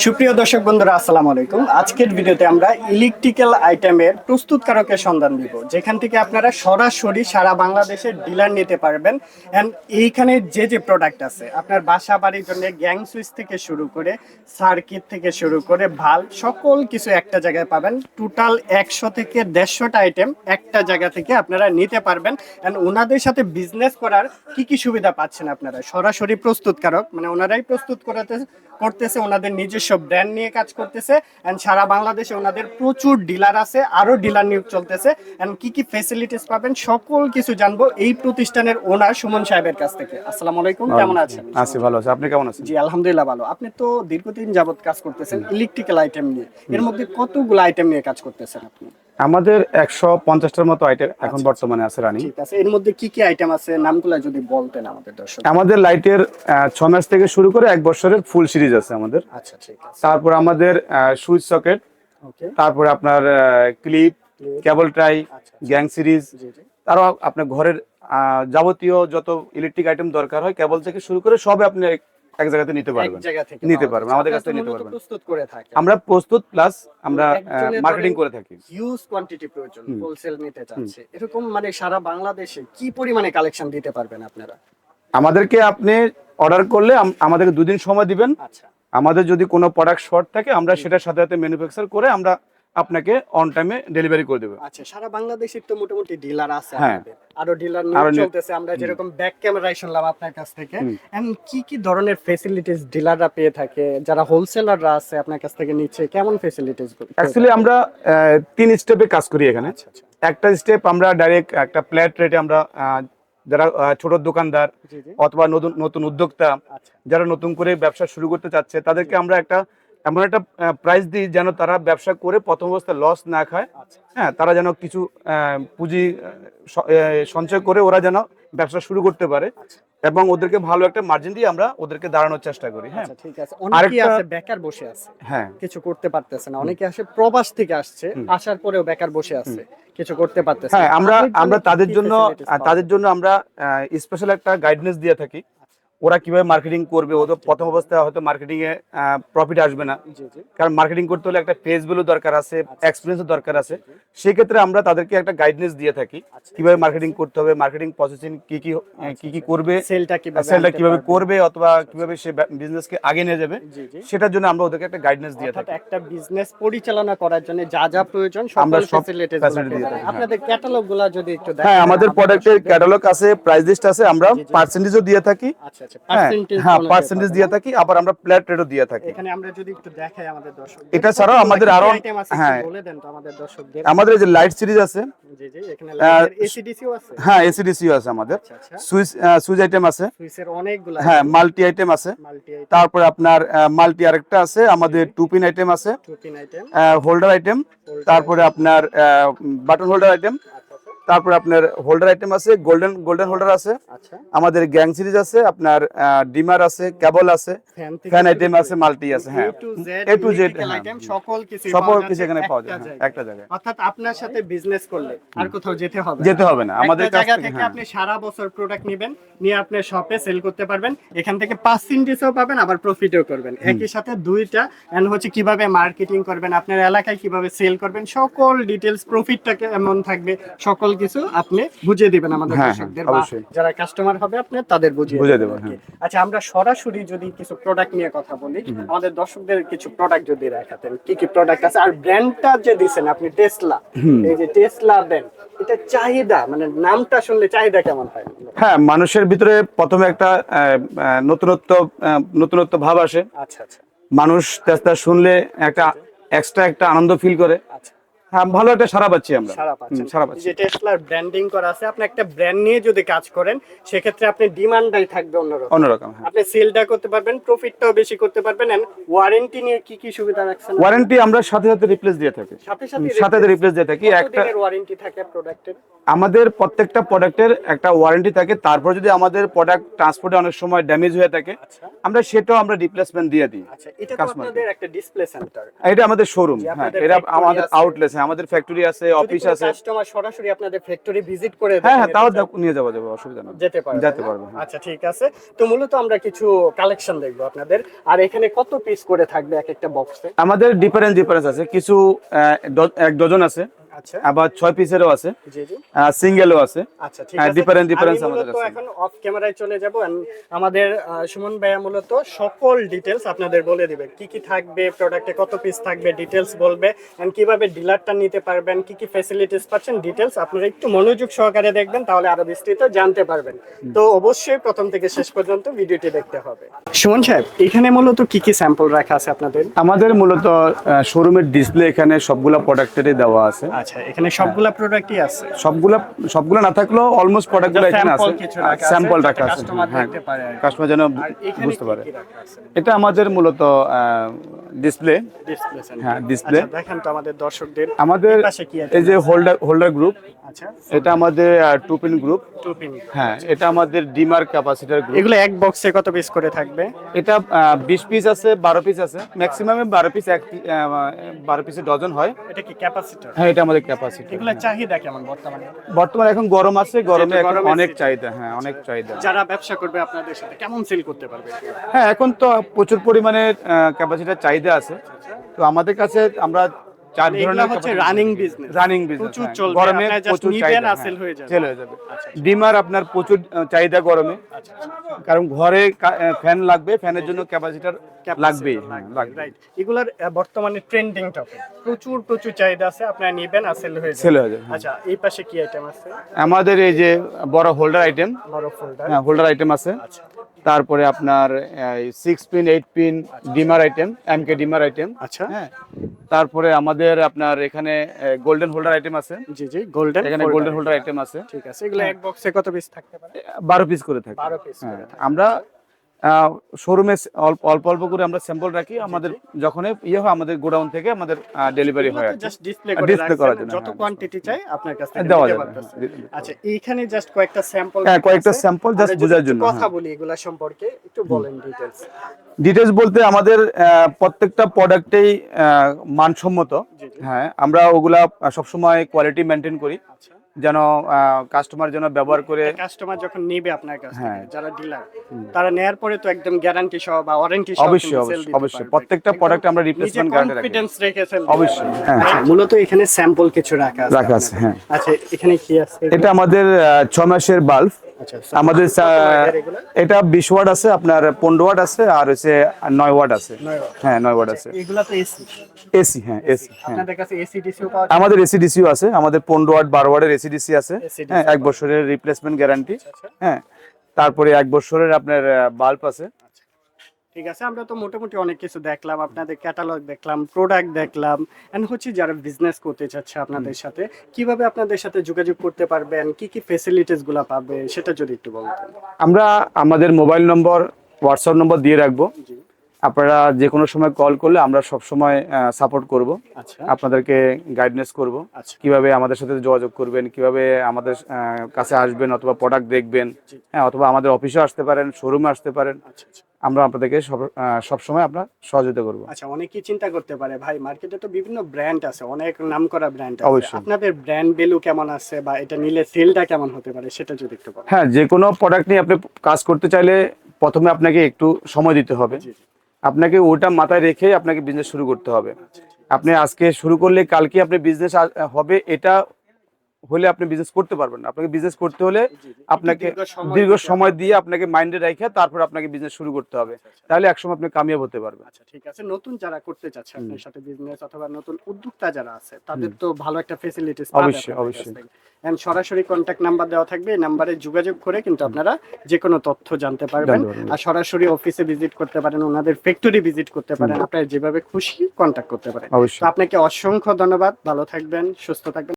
সুপ্রিয় দর্শক বন্ধুরা, আসসালামু আলাইকুম। আজকের ভিডিওতে আমরা ইলেকট্রিক্যাল আইটেমের প্রস্তুতকারকের সন্ধান দিব। যেখান থেকে আপনারা সরাসরি সারা বাংলাদেশের ডিলার নিতে পারবেন। অ্যান্ড এইখানে যে যে প্রোডাক্ট আছে, আপনার বাসা বাড়ির জন্য গ্যাং সুইচ থেকে শুরু করে সার্কিট থেকে শুরু করে ভালো সকল কিছু একটা জায়গায় পাবেন। টোটাল একশো থেকে দেড়শোটা আইটেম একটা জায়গা থেকে আপনারা নিতে পারবেন। অ্যান্ড ওনাদের সাথে বিজনেস করার কি কি সুবিধা পাচ্ছেন আপনারা? সরাসরি প্রস্তুতকারক মানে ওনারাই প্রস্তুত করাতে করতেছে, ওনাদের নিজস্ব ব্র্যান্ড নিয়ে কাজ করতেছে অ্যান্ড সারা বাংলাদেশে ওনাদের প্রচুর ডিলার আছে আরও ডিলার নিয়োগ চলতেছে অ্যান্ড কি কি ফেসিলিটিস পাবেন সকল কিছু জানব এই প্রতিষ্ঠানের ওনার সুমন সাহেবের কাছ থেকে। আসসালামু আলাইকুম কেমন আছেন? আছি ভালো আছি আপনি কেমন আছেন? জি আলহামদুলিল্লাহ ভালো। আপনি তো দীর্ঘদিন যাবত কাজ করতেছেন ইলেকট্রিক্যাল আইটেম নিয়ে। এর মধ্যে কতগুলো আইটেম নিয়ে কাজ করতেছেন আপনি? আমাদের একশো পঞ্চাশটার মতো আইটেম এখন আচ্ছা, বর্তমানে আছে রানিং। এর মধ্যে কি কি আইটেম আছে? নামগুলো যদি বলতেন আমাদের দর্শক আমাদের লাইটের ছ মাস থেকে শুরু করে এক বছরের ফুল সিরিজ আছে আমাদের। আচ্ছা ঠিক আছে। তারপর আমাদের সুইচ সকেট তারপরে আপনার ক্লিপ কেবল ট্রাই আচ্ছা গ্যাং সিরিজ তারও আপনার ঘরের আহ, যাবতীয় যত ইলেকট্রিক আইটেম দরকার হয় কেবল থেকে শুরু করে সবই আপনি এক- জায়গাতে নিতে পারবেন। নিতে পারবেন, আমাদের কাছ থেকে নিতে পারবেন। প্রস্তুত করে থাকেন। আমরা প্রস্তুত প্লাস আমরা মার্কেটিং করে থাকি। হিউজ কোয়ান্টিটি প্রয়োজন হোলসেল নিতে চাচ্ছে। এরকম মানে সারা বাংলাদেশে কি পরিমাণে কালেকশন দিতে পারবেন আপনারা? আমাদেরকে আপনি অর্ডার করলে আম- আমাদেরকে দুদিন সময় দিবেন। আচ্ছা। আমাদের যদি কোনো প্রোডাক্ট শর্ট থাকে আমরা সেটার সাথে সাথে ম্যানুফ্যাকচার করে আমরা আপনাকে অন টাইমে ডেলিভারি করে দেবো। আচ্ছা সারা বাংলাদেশের তো মোটামুটি ডিলার আছে হ্যাঁ। আরও ডিলার নিয়ে চলতেছে আমরা যেরকম ব্যাক ক্যামেরায় শুনলাম আপনার কাছ থেকে। এন্ড কি কি ধরনের ফেসিলিটিস ডিলাররা পেয়ে থাকে? যারা হোলসেলাররা আছে আপনার কাছ থেকে নিচ্ছে কেমন ফেসিলিটিস অ্যাকচুয়ালি আমরা তিন স্টেপে কাজ করি এখানে। আচ্ছা আচ্ছা। একটা স্টেপ আমরা ডাইরেক্ট একটা ফ্ল্যাট রেটে আমরা যারা ছোট দোকানদার অথবা নতুন নতুন উদ্যোক্তা আচ্ছা। যারা নতুন করে ব্যবসা শুরু করতে চাচ্ছে তাদেরকে আমরা একটা এমন একটা প্রাইস দিই যেন তারা ব্যবসা করে প্রথম অবস্থায় লস না খায়। আচ্ছা হ্যাঁ তারা যেন কিছু পুঁজি সঞ্চয় করে ওরা যেন ব্যবসা শুরু করতে পারে আচ্ছা। এবং ওদেরকে ভালো একটা মার্জিন দিয়ে আমরা ওদেরকে দাঁড়ানোর চেষ্টা করি হ্যাঁ। আচ্ছা ঠিক আছে। অনেকেই আছে বেকার বসে আছে। হ্যাঁ। কিছু করতে পারতেছে না। অনেকে আসে প্রবাস থেকে আসছে আসার পরেও বেকার বসে আছে কিছু করতে পারতেছে হ্যাঁ আমরা আমরা তাদের জন্য তাদের জন্য আমরা স্পেশাল একটা গাইডেন্স দিয়ে থাকি। ওরা কীভাবে মার্কেটিং করবে? ওদের প্রথম অবস্থায় হয়তো মার্কেটিং এ প্রফিট আসবে না। কারণ মার্কেটিং করতে হলে একটা পেজ ভ্যালু দরকার আছে এক্সপিরিয়েন্স দরকার আছে। সেই ক্ষেত্রে আমরা তাদেরকে একটা গাইডেন্স দিয়ে থাকি আচ্ছা, কীভাবে মার্কেটিং করতে হবে মার্কেটিং প্রসেসিং কি কি কি কি করবে সেলটা কীভাবে সেলটা কীভাবে করবে অথবা কীভাবে সে বিজনেসকে আগে নিয়ে যাবে সেটার জন্য আমরা ওদেরকে একটা গাইডেন্স দিয়ে থাকি। একটা বিজনেস পরিচালনা করার জন্য যা যা প্রয়োজন আমরা সব হ্যাঁ। আপনাদের ক্যাটালগগুলা যদি একটু দেখান হ্যাঁ আমাদের প্রোডাক্টের ক্যাটালগ আছে প্রাইস লিস্ট আছে আমরা। পার্সেন্টেজও দিয়ে থাকি। আচ্ছা। হ্যাঁ পার্সেন্টেজ হ্যাঁ পার্সেন্টেজ দিয়ে থাকি আবার আমরা প্ল্যাট রেটও দিয়ে থাকি। এখানে আমরা যদি একটু দেখাই আমাদের দর্শক এটা ছাড়াও আমাদের আরো- হ্যাঁ। বলে দেন তো আমাদের দর্শকদের। আমাদের যে লাইট সিরিজ আছে জি জি এখানে এসিডিসিও আছে? হ্যাঁ এসিডিসিও আছে আমাদের। আচ্ছা আচ্ছা। সুইচ সুইচ আইটেম আছে। অনেকগুলো হ্যাঁ মাল্টি আইটেম আছে। তারপরে আপনার মাল্টি আরেকটা আছে আমাদের টু পিন আইটেম আছে। Two pin item holder item তারপরে আপনার বাটন হোল্ডার আইটেম তারপরে আপনার হোল্ডার আইটেম আছে গোল্ডেন গোল্ডেন হোল্ডার আছে আচ্ছা। আমাদের গ্যাং সিরিজ আছে আপনার ডিমার আছে কেবল আছে ফ্যান আইটেম আছে মাল্টি আছে হ্যাঁ। Z, electrical হ্যাঁ। item সকল কিছু সকল কিছু এখানে পাওয়া যায় একটা জায়গায়। অর্থাৎ আপনার সাথে বিজনেস করলে আর কোথাও যেতে হবে যেতে হবে না। আমাদের কাছ জায়গা থেকে হ্যাঁ। আপনি সারা বছর প্রোডাক্ট নেবেন নিয়ে আপনি শপে সেল করতে পারবেন। এখান থেকে পার্সেন্টেজও পাবেন আবার প্রফিটও করবেন। একই সাথে দুইটা এন্ড হচ্ছে কীভাবে মার্কেটিং করবেন আপনার এলাকায় কীভাবে সেল করবেন সকল ডিটেলস প্রফিটটা কেমন থাকবে সকল কিছু আপনি বুঝিয়ে দিবেন আমাদের হ্যাঁ, দর্শকদের হ্যাঁ, বা যারা কাস্টমার হবে আপনি তাদের বুঝিয়ে বুঝিয়ে দেবেন কি। আচ্ছা আমরা সরাসরি যদি কিছু প্রোডাক্ট নিয়ে কথা বলি আমাদের দর্শকদের কিছু প্রোডাক্ট যদি দেখাতেন কি কি প্রোডাক্ট আছে? আর ব্র্যান্ডটা যে দিছেন আপনি টেসলা এই যে টেসলা ব্র্যান্ড এটা চাহিদা মানে নামটা শুনলে চাহিদা কেমন হয়? হ্যাঁ মানুষের ভিতরে প্রথমে একটা নতুনত্ব নতুনত্ব ভাব আসে। আচ্ছা আচ্ছা। মানুষ তেস্তা শুনলে একটা এক্সট্রা একটা আনন্দ ফিল করে। আচ্ছা হ্যাঁ ভালো একটা সারা পাচ্ছি আমরা। সারা পাচ্ছেন সারা পাচ্ছি। যে টেসলার ব্র্যান্ডিং করা আছে আপনি একটা ব্র্যান্ড নিয়ে যদি কাজ করেন সেক্ষেত্রে আপনি ডিমান্ডটাই থাকবে অন্যরকম। অন্যরকম হ্যাঁ। আপনি সেলটা করতে পারবেন প্রফিটটাও বেশি করতে পারবেন এন্ড ওয়ারেন্টি নিয়ে কি কি সুবিধা রাখছেন ওয়ারেন্টি আমরা সাথে সাথে রিপ্লেস দিয়ে থাকি। সাথে সাথে সাথে সাথে রিপ্লেস দিয়ে থাকি। একটা ওয়ারেন্টি থাকে প্রোডাক্টের আমাদের প্রত্যেকটা প্রোডাক্টের একটা ওয়ারেন্টি থাকে। তারপর যদি আমাদের প্রোডাক্ট ট্রান্সপোর্টে অনেক সময় ড্যামেজ হয়ে থাকে আচ্ছা। আমরা সেটাও আমরা রিপ্লেসমেন্ট দিয়ে দিই আচ্ছা এটা আপনাদের একটা ডিসপ্লে সেন্টার এটা আমাদের শোরুম হ্যাঁ এটা আমাদের আছে। আমাদের ফ্যাক্টরি আছে অফিস আছে। কাস্টমার সরাসরি আপনাদের ফ্যাক্টরি ভিজিট করে হ্যাঁ হ্যাঁ তাও নিয়ে যাওয়া যাবে অসুবিধা নেই। যেতে পারবে যেতে পারবে হ্যাঁ। আচ্ছা ঠিক আছে। তো মূলত আমরা কিছু কালেকশন দেখব আপনাদের। আর এখানে কত পিস করে থাকবে এক একটা বক্সে আমাদের ডিফারেন্ট ডিফারেন্স আছে। কিছু এক ডজন আছে। আবার ছয় পিসেরও আছে। জি জি। সিঙ্গেলও আছে। আচ্ছা ঠিক হ্যাঁ, আছে। difference আমি আমাদের আছে। এখন অফ ক্যামেরায় চলে যাব আমাদের সুমন ভাইয়া মূলত সকল ডিটেলস আপনাদের বলে দিবে। কি কি থাকবে প্রোডাক্টে কত পিস থাকবে ডিটেলস বলবে এন্ড কীভাবে ডিলারটা নিতে পারবেন কি কি ফ্যাসিলিটিস পাচ্ছেন ডিটেলস আপনারা একটু মনোযোগ সহকারে দেখবেন তাহলে আরও বিস্তৃত জানতে পারবেন। তো অবশ্যই প্রথম থেকে শেষ পর্যন্ত ভিডিওটি দেখতে হবে। সুমন সাহেব এখানে মূলত কি কি স্যাম্পল রাখা আছে আপনাদের? আমাদের মূলত শোরুমের ডিসপ্লে এখানে সবগুলা প্রোডাক্টেরই দেওয়া আছে। আচ্ছা এখানে সবগুলা প্রোডাক্টই আছে। সবগুলা সবগুলা না থাকলেও অলমোস্ট প্রোডাক্টগুলো এখানে আছে। স্যাম্পল রাখা আছে হ্যাঁ। কাস্টমার যেন বুঝতে পারে। এটা আমাদের মূলত ডিসপ্লে ডিসপ্লে হ্যাঁ, ডিসপ্লে দেখেন তো আমাদের দর্শকদের আমাদের এই যে হোল্ডার হোল্ডার গ্রুপ আচ্ছা এটা আমাদের two pin group two pin হ্যাঁ এটা আমাদের ডিমার ক্যাপাসিটার গ্রুপ এগুলো এক বক্সে কত পিস করে থাকবে? এটা বিশ পিস আছে বারো পিস আছে। ম্যাক্সিমামে বারো পিস এক বারো পিসে ডজন হয়। এটা কি ক্যাপাসিটর হ্যাঁ এটা আমাদের ক্যাপাসিটি এগুলো চাহিদা কেমন বর্তমানে? বর্তমানে এখন গরম আছে গরমে এখন অনেক চাহিদা হ্যাঁ অনেক চাহিদা। যারা ব্যবসা করবে আপনাদের সাথে কেমন সেল করতে পারবে? হ্যাঁ এখন তো প্রচুর পরিমাণে ক্যাপাসিটার চাহিদা আছে। তো আমাদের কাছে আমরা চার মানে ধরনের হচ্ছে রানিং বিজনেস রানিং বিজনেস গরমে প্রচুর চাহিদা আর হয়ে যাবে। সেল হয়ে যাবে ডিমার আপনার প্রচুর চাহিদা গরমে। কারণ ঘরে ফ্যান লাগবে ফ্যানের জন্য ক্যাপাসিটার হ্যাঁ, লাগবে রাইট এগুলার বর্তমানে ট্রেন্ডিং টপিক প্রচুর প্রচুর চাহিদা আছে আপনারা নিবেন আর সেল হয়ে যাবে। সেল হয়ে যাবে হ্যাঁ। আচ্ছা এই পাশে কি আইটেম আছে? আমাদের এই যে বড় হোল্ডার আইটেম বড় ফোল্ডার হ্যাঁ হোল্ডার আইটেম আছে। আচ্ছা। তারপরে আপনার six pin eight pin dimmer item M K dimmer item আচ্ছা। হ্যাঁ তারপরে আমাদের আপনার এখানে গোল্ডেন হোল্ডার আইটেম আছে। জি জি গোল্ডেন এখানে গোল্ডেন হোল্ডার আইটেম আছে। ঠিক আছে এগুলো এক বক্সে কত পিস থাকতে পারে? বারো পিস করে থাকে। 12 পিস করে আমরা শোরুমে অল্প অল্প অল্প করে আমরা স্যাম্পল রাখি। আমাদের যখন ইয়ে হয় আমাদের গোডাউন থেকে আমাদের ডেলিভারি হয় জাস্ট ডিসপ্লে করার জন্য, যত হ্যাঁ, কোয়ান্টিটি চাই আপনার কাছ থেকে দেওয়া যাবে, হ্যাঁ, আচ্ছা এইখানে জাস্ট কয়েকটা স্যাম্পল হ্যাঁ, কয়েকটা sample just বোঝার জন্য, কথা হ্যাঁ। বলি এগুলা সম্পর্কে একটু বলেন ডিটেইলস ডিটেলস বলতে আমাদের প্রত্যেকটা প্রোডাক্টেই মানসম্মত। হ্যাঁ আমরা ওগুলা সবসময় কোয়ালিটি মেনটেন করি। আচ্ছা। যেন কাস্টমার যেন ব্যবহার করে কাস্টমার যখন নিবে আপনার কাছে হ্যাঁ। যারা ডিলার তারা নেয়ার পরে তো একদম গ্যারান্টি সহ বা ওয়ারেন্টি সহ অবশ্যই অবশ্যই। প্রত্যেকটা প্রোডাক্ট আমরা রিপ্লেসমেন্ট গ্যারান্টি রাখি কনফিডেন্স রেখে অবশ্যই, হ্যাঁ। মূলত এখানে স্যাম্পল কিছু রাখা আছে রাখা আছে, হ্যাঁ। আচ্ছা এখানে কি আছে এটা আমাদের আহ, ছ মাসের বাল্ব আমাদের ওয়াটের এগুলো? এটা বিশ ওয়াট আছে আপনার পনেরো ওয়াট আছে আর হচ্ছে নয় ওয়াট আছে। হ্যাঁ নয় ওয়ার্ড আছে। এসি এসি হ্যাঁ এসি হ্যাঁ। আমাদের এসি ডিসিও আছে আমাদের পনেরো ওয়াট বারো ওয়ার্ডের এসি ডিসি আছে। হ্যাঁ এক বছরের রিপ্লেসমেন্ট গ্যারান্টি আচ্ছা। হ্যাঁ তারপরে এক বছরের আপনার বাল্ব আছে। ঠিক আছে? আমরা তো মোটামুটি অনেক কিছু দেখলাম আপনাদের ক্যাটালগ দেখলাম প্রোডাক্ট দেখলাম এন্ড হচ্ছে যারা বিজনেস করতে চাচ্ছে আপনাদের সাথে কীভাবে আপনাদের সাথে যোগাযোগ করতে পারবেন কি কি ফেসিলিটিসগুলা পাবে সেটা যদি একটু বলতেন। আমরা আমাদের মোবাইল নম্বর হোয়াটসঅ্যাপ নম্বর দিয়ে রাখব। আপনারা যে কোনো সময় কল করলে আমরা সব সময় সাপোর্ট করব। আচ্ছা। আপনাদেরকে গাইডনেস করব। আচ্ছা। কীভাবে আমাদের সাথে যোগাযোগ করবেন কীভাবে আমাদের কাছে আসবেন অথবা প্রোডাক্ট দেখবেন হ্যাঁ অথবা আমাদের অফিসে আসতে পারেন শোরুমে আসতে পারেন। আচ্ছা আচ্ছা। আমরা আপনাদেরকে সব সবসময় আমরা সহযোগিতা করব। আচ্ছা অনেকেই চিন্তা করতে পারে ভাই মার্কেটে তো বিভিন্ন ব্র্যান্ড আছে অনেক নাম করা ব্র্যান্ড আছে। আপনাদের ব্র্যান্ড ভ্যালু কেমন আছে বা এটা নিলে সেলটা কেমন হতে পারে সেটা যদি একটু বলেন। হ্যাঁ যে কোনো প্রোডাক্ট নিয়ে আপনি কাজ করতে চাইলে প্রথমে আপনাকে একটু সময় দিতে হবে। আপনাকে ওটা মাথায় রেখে আপনাকে বিজনেস শুরু করতে হবে। আপনি আজকে শুরু করলে কালকে আপনি বিজনেস হবে এটা হলে আপনি বিজনেস করতে পারবেন না। আপনাকে বিজনেস করতে হলে। আপনাকে দীর্ঘ সময় দিয়ে আপনাকে মাইন্ডে রেখে তারপর আপনাকে বিজনেস শুরু করতে হবে। তাহলে একসময় আপনি কামিয়াব হতে পারবেন। আচ্ছা ঠিক আছে। নতুন যারা করতে চাচ্ছে আপনার সাথে বিজনেস অথবা নতুন উদ্যোক্তা যারা আছে তাদের তো ভালো একটা ফেসিলিটিস অবশ্যই, অবশ্যই। এন্ড সরাসরি কন্ট্যাক্ট নাম্বার দেওয়া থাকবে। এই নাম্বারে যোগাযোগ করে কিন্তু আপনারা যে কোনো তথ্য জানতে পারবেন। আর সরাসরি অফিসে ভিজিট করতে পারেন ওনাদের ফ্যাক্টরি ভিজিট করতে পারেন। আপনারা যেভাবে খুশি কন্ট্যাক্ট করতে পারেন। তো আপনাকে অসংখ্য ধন্যবাদ। ভালো থাকবেন সুস্থ থাকবেন।